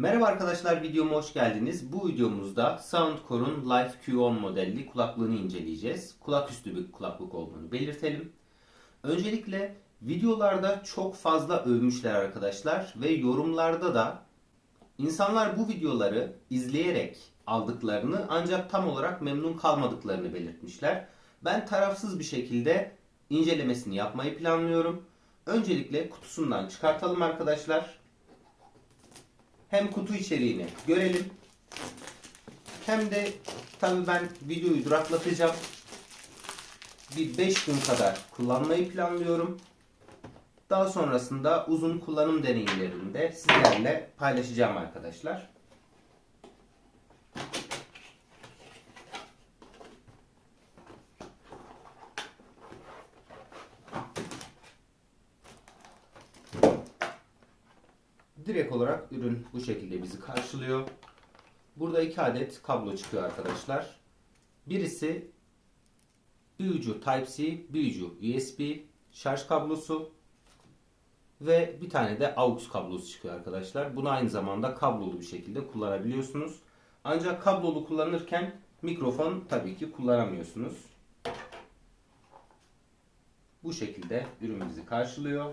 Merhaba arkadaşlar videoma hoş geldiniz. Bu videomuzda Soundcore'un Life Q10 modelli kulaklığını inceleyeceğiz. Kulak üstü bir kulaklık olduğunu belirtelim. Öncelikle videolarda çok fazla övmüşler arkadaşlar ve yorumlarda da insanlar bu videoları izleyerek aldıklarını ancak tam olarak memnun kalmadıklarını belirtmişler. Ben tarafsız bir şekilde incelemesini yapmayı planlıyorum. Öncelikle kutusundan çıkartalım arkadaşlar hem kutu içeriğini görelim hem de tabii ben videoyu duraklatacağım. Bir 5 gün kadar kullanmayı planlıyorum. Daha sonrasında uzun kullanım deneyimlerini de sizlerle paylaşacağım arkadaşlar. Direkt olarak ürün bu şekilde bizi karşılıyor. Burada iki adet kablo çıkıyor arkadaşlar. Birisi bir ucu Type-C, bir ucu USB şarj kablosu ve bir tane de AUX kablosu çıkıyor arkadaşlar. Bunu aynı zamanda kablolu bir şekilde kullanabiliyorsunuz. Ancak kablolu kullanırken mikrofon tabii ki kullanamıyorsunuz. Bu şekilde ürün bizi karşılıyor.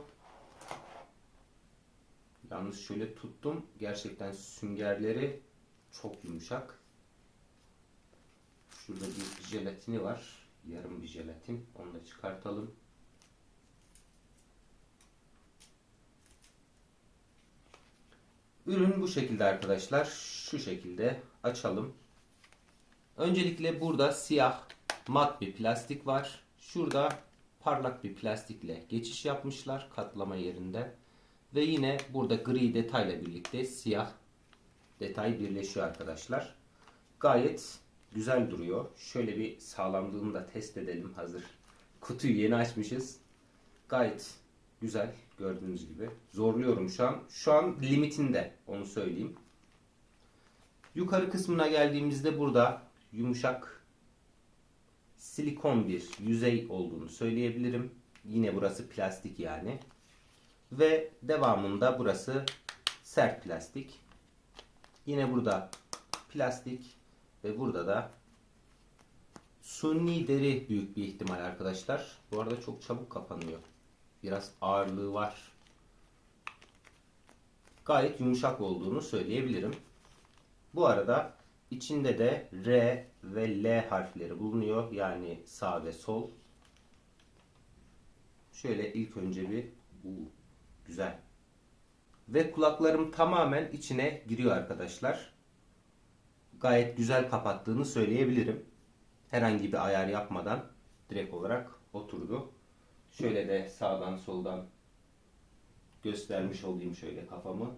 Yalnız şöyle tuttum. Gerçekten süngerleri çok yumuşak. Şurada bir jelatini var. Yarım bir jelatin. Onu da çıkartalım. Ürün bu şekilde arkadaşlar. Şu şekilde açalım. Öncelikle burada siyah mat bir plastik var. Şurada parlak bir plastikle geçiş yapmışlar katlama yerinde. Ve yine burada gri detayla birlikte siyah detay birleşiyor arkadaşlar. Gayet güzel duruyor. Şöyle bir sağlamlığını da test edelim hazır. Kutuyu yeni açmışız. Gayet güzel gördüğünüz gibi. Zorluyorum şu an. Şu an limitinde onu söyleyeyim. Yukarı kısmına geldiğimizde burada yumuşak silikon bir yüzey olduğunu söyleyebilirim. Yine burası plastik yani. Ve devamında burası sert plastik. Yine burada plastik ve burada da sunni deri büyük bir ihtimal arkadaşlar. Bu arada çok çabuk kapanıyor. Biraz ağırlığı var. Gayet yumuşak olduğunu söyleyebilirim. Bu arada içinde de R ve L harfleri bulunuyor. Yani sağ ve sol. Şöyle ilk önce bir U Güzel. Ve kulaklarım tamamen içine giriyor arkadaşlar. Gayet güzel kapattığını söyleyebilirim. Herhangi bir ayar yapmadan direkt olarak oturdu. Şöyle de sağdan soldan göstermiş olayım şöyle kafamı.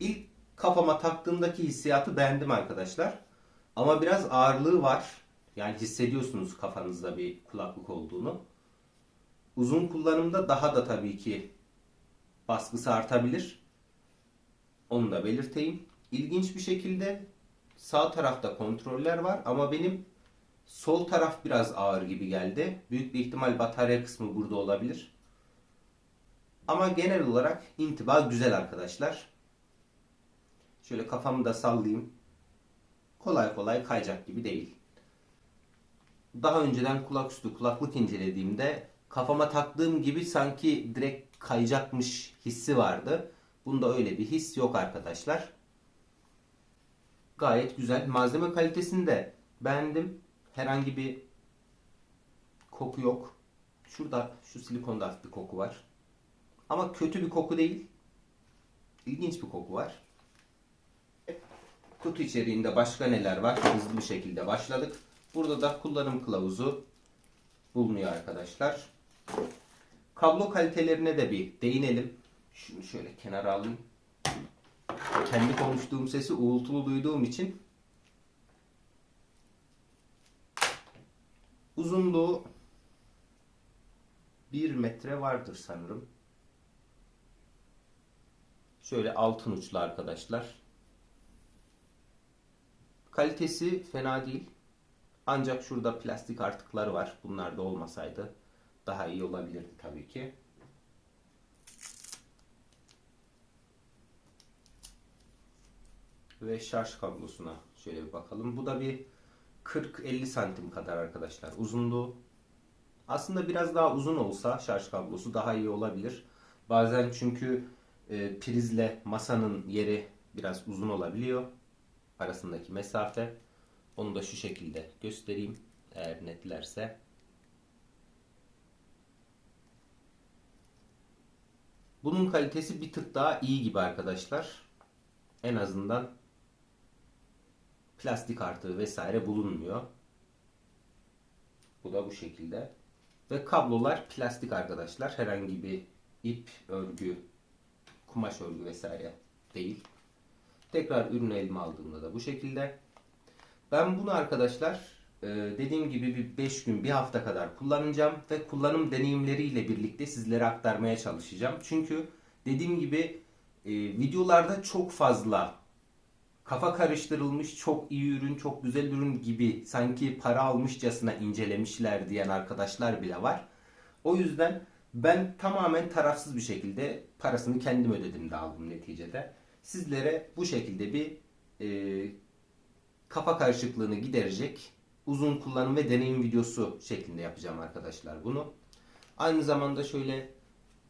İlk kafama taktığımdaki hissiyatı beğendim arkadaşlar. Ama biraz ağırlığı var. Yani hissediyorsunuz kafanızda bir kulaklık olduğunu. Uzun kullanımda daha da tabii ki baskısı artabilir. Onu da belirteyim. İlginç bir şekilde sağ tarafta kontroller var ama benim sol taraf biraz ağır gibi geldi. Büyük bir ihtimal batarya kısmı burada olabilir. Ama genel olarak intiba güzel arkadaşlar. Şöyle kafamı da sallayayım. Kolay kolay kayacak gibi değil. Daha önceden kulak üstü kulaklık incelediğimde kafama taktığım gibi sanki direkt kayacakmış hissi vardı. Bunda öyle bir his yok arkadaşlar. Gayet güzel. Malzeme kalitesini de beğendim. Herhangi bir koku yok. Şurada şu silikonda bir koku var. Ama kötü bir koku değil. İlginç bir koku var. Kutu içeriğinde başka neler var? Hızlı bir şekilde başladık. Burada da kullanım kılavuzu bulunuyor arkadaşlar. Kablo kalitelerine de bir değinelim. Şunu şöyle kenara alayım. Kendi konuştuğum sesi uğultulu duyduğum için uzunluğu 1 metre vardır sanırım. Şöyle altın uçlu arkadaşlar. Kalitesi fena değil. Ancak şurada plastik artıklar var. Bunlar da olmasaydı daha iyi olabilirdi tabii ki. ve şarj kablosuna şöyle bir bakalım. Bu da bir 40-50 santim kadar arkadaşlar uzunluğu. Aslında biraz daha uzun olsa şarj kablosu daha iyi olabilir. Bazen çünkü e, prizle masanın yeri biraz uzun olabiliyor. Arasındaki mesafe. Onu da şu şekilde göstereyim. Eğer netlerse. Bunun kalitesi bir tık daha iyi gibi arkadaşlar. En azından plastik artığı vesaire bulunmuyor. Bu da bu şekilde. Ve kablolar plastik arkadaşlar. Herhangi bir ip, örgü, kumaş örgü vesaire değil. Tekrar ürünü elime aldığımda da bu şekilde. Ben bunu arkadaşlar dediğim gibi bir 5 gün, bir hafta kadar kullanacağım ve kullanım deneyimleriyle birlikte sizlere aktarmaya çalışacağım. Çünkü dediğim gibi e, videolarda çok fazla kafa karıştırılmış çok iyi ürün, çok güzel ürün gibi sanki para almışçasına incelemişler diyen arkadaşlar bile var. O yüzden ben tamamen tarafsız bir şekilde parasını kendim ödedim de aldım neticede. Sizlere bu şekilde bir e, kafa karışıklığını giderecek uzun kullanım ve deneyim videosu şeklinde yapacağım arkadaşlar bunu. Aynı zamanda şöyle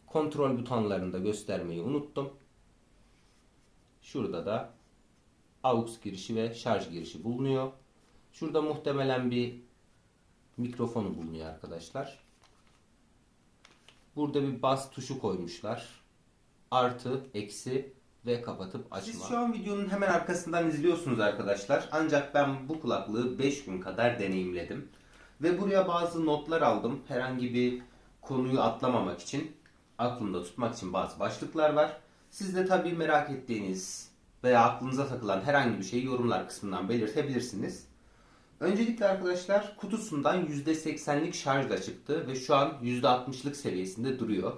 kontrol butonlarını da göstermeyi unuttum. Şurada da AUX girişi ve şarj girişi bulunuyor. Şurada muhtemelen bir mikrofonu bulunuyor arkadaşlar. Burada bir bas tuşu koymuşlar. Artı, eksi ve kapatıp açma. Siz şu an videonun hemen arkasından izliyorsunuz arkadaşlar. Ancak ben bu kulaklığı 5 gün kadar deneyimledim. Ve buraya bazı notlar aldım. Herhangi bir konuyu atlamamak için, aklımda tutmak için bazı başlıklar var. Siz de tabii merak ettiğiniz veya aklınıza takılan herhangi bir şeyi yorumlar kısmından belirtebilirsiniz. Öncelikle arkadaşlar kutusundan %80'lik şarjla çıktı ve şu an %60'lık seviyesinde duruyor.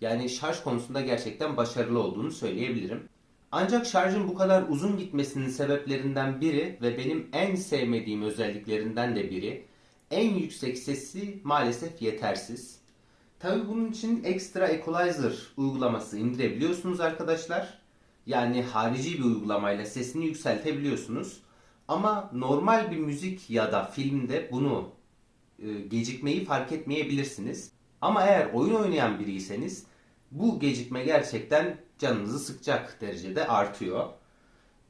Yani şarj konusunda gerçekten başarılı olduğunu söyleyebilirim. Ancak şarjın bu kadar uzun gitmesinin sebeplerinden biri ve benim en sevmediğim özelliklerinden de biri en yüksek sesi maalesef yetersiz. Tabi bunun için ekstra equalizer uygulaması indirebiliyorsunuz arkadaşlar. Yani harici bir uygulamayla sesini yükseltebiliyorsunuz. Ama normal bir müzik ya da filmde bunu e, gecikmeyi fark etmeyebilirsiniz. Ama eğer oyun oynayan biriyseniz bu gecikme gerçekten canınızı sıkacak derecede artıyor.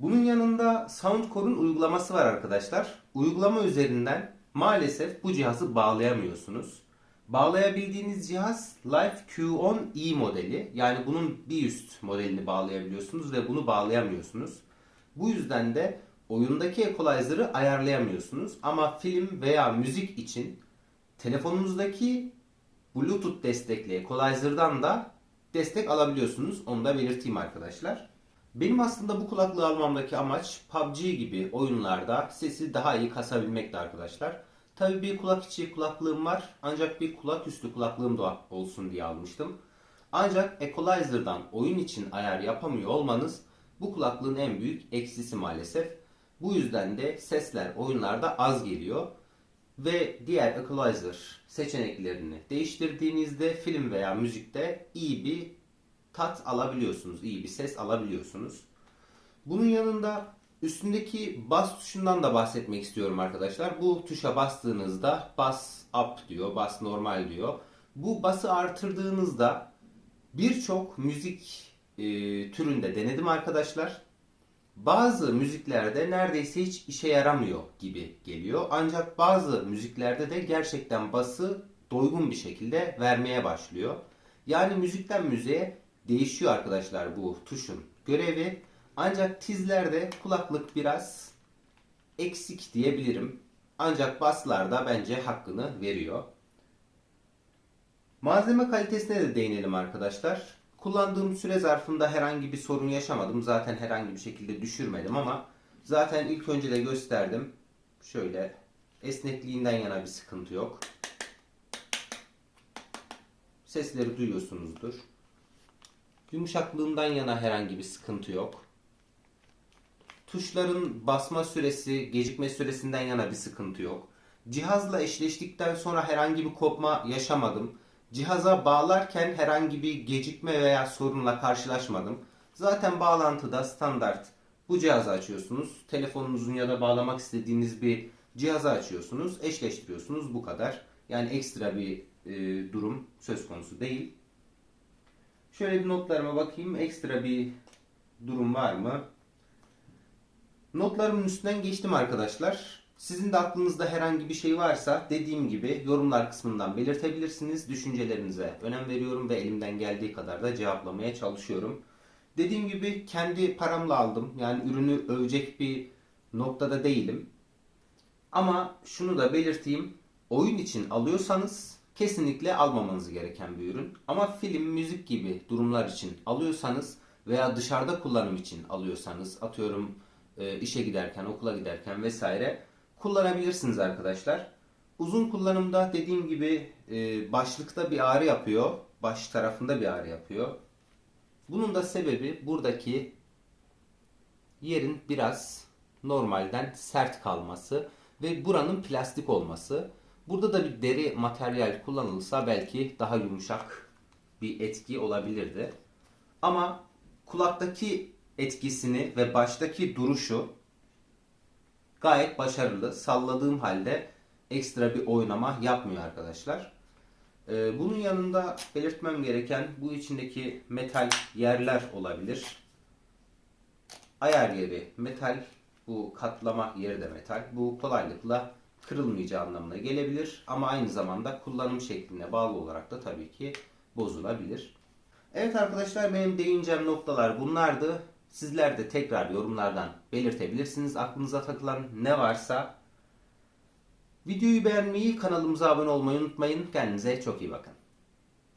Bunun yanında Soundcore'un uygulaması var arkadaşlar. Uygulama üzerinden maalesef bu cihazı bağlayamıyorsunuz. Bağlayabildiğiniz cihaz Life Q10e modeli. Yani bunun bir üst modelini bağlayabiliyorsunuz ve bunu bağlayamıyorsunuz. Bu yüzden de oyundaki equalizer'ı ayarlayamıyorsunuz. Ama film veya müzik için telefonunuzdaki Bluetooth destekli equalizer'dan da destek alabiliyorsunuz. Onu da belirteyim arkadaşlar. Benim aslında bu kulaklığı almamdaki amaç PUBG gibi oyunlarda sesi daha iyi kasabilmekti arkadaşlar. Tabi bir kulak içi kulaklığım var ancak bir kulak üstü kulaklığım da olsun diye almıştım. Ancak Equalizer'dan oyun için ayar yapamıyor olmanız bu kulaklığın en büyük eksisi maalesef. Bu yüzden de sesler oyunlarda az geliyor. Ve diğer equalizer seçeneklerini değiştirdiğinizde film veya müzikte iyi bir tat alabiliyorsunuz, iyi bir ses alabiliyorsunuz. Bunun yanında üstündeki bas tuşundan da bahsetmek istiyorum arkadaşlar. Bu tuşa bastığınızda bas up diyor, bas normal diyor. Bu bası artırdığınızda birçok müzik e, türünde denedim arkadaşlar. Bazı müziklerde neredeyse hiç işe yaramıyor gibi geliyor. Ancak bazı müziklerde de gerçekten bası doygun bir şekilde vermeye başlıyor. Yani müzikten müziğe değişiyor arkadaşlar bu tuşun görevi. Ancak tizlerde kulaklık biraz eksik diyebilirim. Ancak baslarda bence hakkını veriyor. Malzeme kalitesine de değinelim arkadaşlar. Kullandığım süre zarfında herhangi bir sorun yaşamadım. Zaten herhangi bir şekilde düşürmedim ama zaten ilk önce de gösterdim. Şöyle esnekliğinden yana bir sıkıntı yok. Sesleri duyuyorsunuzdur. Yumuşaklığından yana herhangi bir sıkıntı yok. Tuşların basma süresi, gecikme süresinden yana bir sıkıntı yok. Cihazla eşleştikten sonra herhangi bir kopma yaşamadım. Cihaza bağlarken herhangi bir gecikme veya sorunla karşılaşmadım. Zaten bağlantıda standart Bu cihazı açıyorsunuz. Telefonunuzun ya da bağlamak istediğiniz bir cihazı açıyorsunuz. Eşleştiriyorsunuz. Bu kadar. Yani ekstra bir e, durum söz konusu değil. Şöyle bir notlarıma bakayım. Ekstra bir durum var mı? Notlarımın üstünden geçtim arkadaşlar. Sizin de aklınızda herhangi bir şey varsa dediğim gibi yorumlar kısmından belirtebilirsiniz. Düşüncelerinize önem veriyorum ve elimden geldiği kadar da cevaplamaya çalışıyorum. Dediğim gibi kendi paramla aldım. Yani ürünü övecek bir noktada değilim. Ama şunu da belirteyim. Oyun için alıyorsanız kesinlikle almamanız gereken bir ürün. Ama film, müzik gibi durumlar için alıyorsanız veya dışarıda kullanım için alıyorsanız atıyorum e, işe giderken, okula giderken vesaire kullanabilirsiniz arkadaşlar. Uzun kullanımda dediğim gibi e, başlıkta bir ağrı yapıyor. Baş tarafında bir ağrı yapıyor. Bunun da sebebi buradaki yerin biraz normalden sert kalması ve buranın plastik olması. Burada da bir deri materyal kullanılırsa belki daha yumuşak bir etki olabilirdi. Ama kulaktaki etkisini ve baştaki duruşu gayet başarılı. Salladığım halde ekstra bir oynama yapmıyor arkadaşlar. Ee, bunun yanında belirtmem gereken bu içindeki metal yerler olabilir. Ayar yeri metal, bu katlama yeri de metal. Bu kolaylıkla kırılmayacağı anlamına gelebilir ama aynı zamanda kullanım şekline bağlı olarak da tabii ki bozulabilir. Evet arkadaşlar benim değineceğim noktalar bunlardı. Sizler de tekrar yorumlardan belirtebilirsiniz. Aklınıza takılan ne varsa Videoyu beğenmeyi, kanalımıza abone olmayı unutmayın. Kendinize çok iyi bakın.